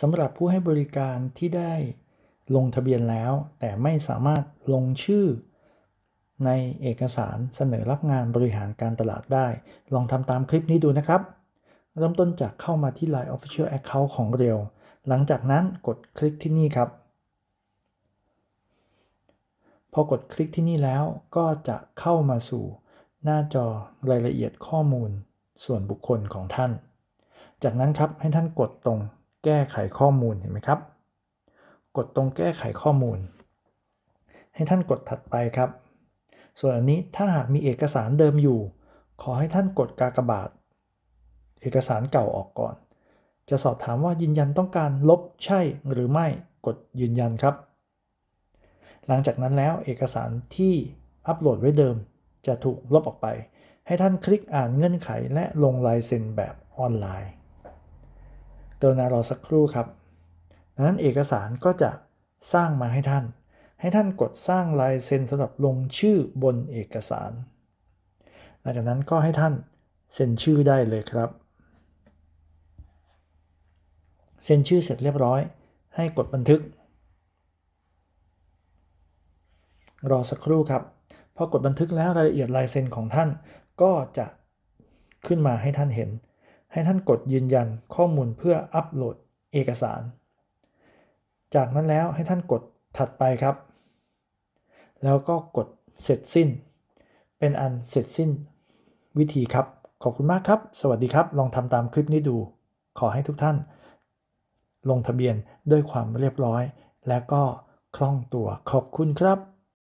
สำหรับผู้ให้บริการที่ได้ลงทะเบียนแล้ว แต่ไม่สามารถลงชื่อ ในเอกสารเสนอรับงานบริหารการตลาดได้ ลองทำตามคลิปนี้ดูนะครับ เริ่มต้นจากเข้ามาที่ Line Official Account ของเรียวหลังจากนั้นกดคลิกที่นี่ครับ พอกดคลิกที่นี่แล้วก็จะเข้ามาสู่ หน้าจอรายละเอียดข้อมูล ส่วนบุคคลของท่าน จากนั้นครับให้ท่านกดตรง แก้ไขข้อมูลเห็นไหมครับ กดตรงแก้ไขข้อมูล ให้ท่านกดถัดไปครับ ส่วนอันนี้ถ้าหากมีเอกสารเดิมอยู่ ขอให้ท่านกดกากบาท เอกสารเก่าออกก่อน จะสอบถามว่ายืนยันต้องการลบใช่หรือไม่กดยืนยันครับ หลังจากนั้นแล้วเอกสารที่อัปโหลดไว้เดิม จะถูกลบออกไป ให้ท่านคลิกอ่านเงื่อนไขและลงลายเซ็นแบบออนไลน์ กรุณารอสักครู่ครับดังนั้นเอกสารก็จะสร้างมาให้ท่าน ให้ท่านกดสร้างลายเซ็นสำหรับลงชื่อบนเอกสาร หลังจากนั้นก็ให้ท่านเซ็นชื่อได้เลยครับ เซ็นชื่อเสร็จเรียบร้อย ให้กดบันทึก รอสักครู่ครับ พอกดบันทึกแล้วรายละเอียดลายเซ็นของท่านก็จะขึ้นมาให้ท่านเห็น ให้ท่านกดยืนยันข้อมูลเพื่ออัปโหลดเอกสาร จากนั้นแล้วให้ท่านกดถัดไปครับ แล้วก็กดเสร็จสิ้น เป็นอันเสร็จสิ้นวิธีครับ ขอบคุณมากครับ สวัสดีครับ ลองทำตามคลิปนี้ดู ขอให้ทุกท่าน ลงทะเบียนด้วยความเรียบร้อย และก็คล่องตัวขอบคุณครับ